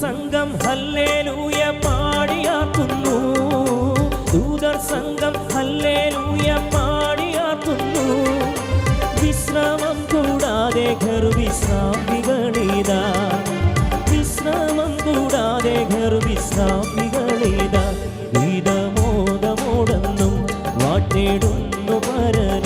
സംഘം ഹല്ലേലൂയ പാടിയാക്കുന്നു. ദൂതർ സംഘം ഹല്ലേലൂയ പാടിയാക്കുന്നു. വിശ്രമം കൂടാതെ ഗർവിശ്രാമികളിത വിശ്രമം കൂടാതെ ഗർവിശ്രാമികളിത ഗീതമോദമോടെന്നും വാട്ടേടുന്നു പരന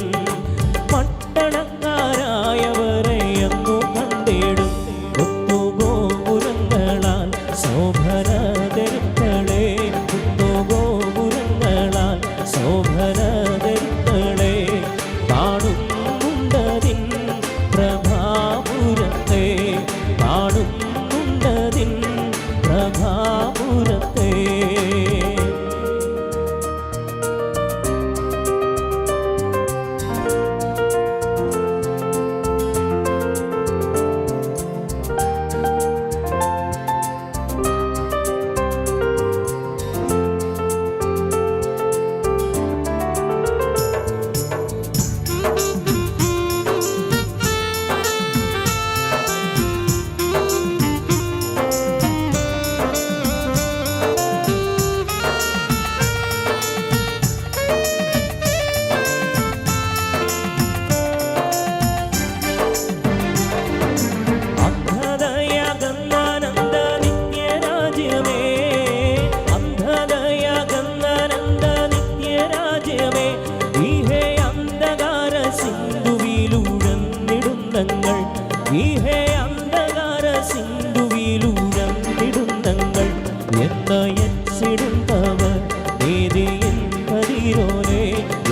എന്നയച്ചിടുന്നവർ നീതിയിൽ കതിരോനെ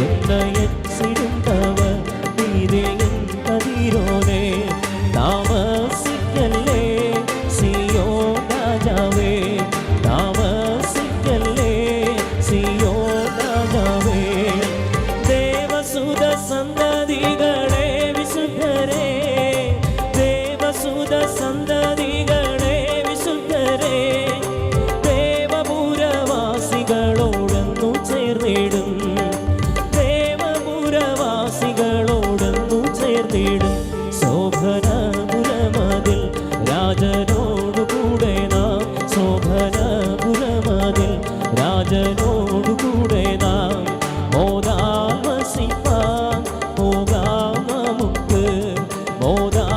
എന്നയച്ചിടുന്നവർ നീതിയിൽ കതിരോനെ ദേവപുരവാസികളോടൊന്നു ചേർന്നിടും. ദേവപുരവാസികളോടൊന്നു ചേർന്നിടും. ശോഭനപുരമതിൽ രാജനോടുകൂടെ നാം. ശോഭനപുരമതിൽ രാജനോടുകൂടെ നാം. മോദാമസിപ്പാൻ പോകാമ മുക്ക് മോദാ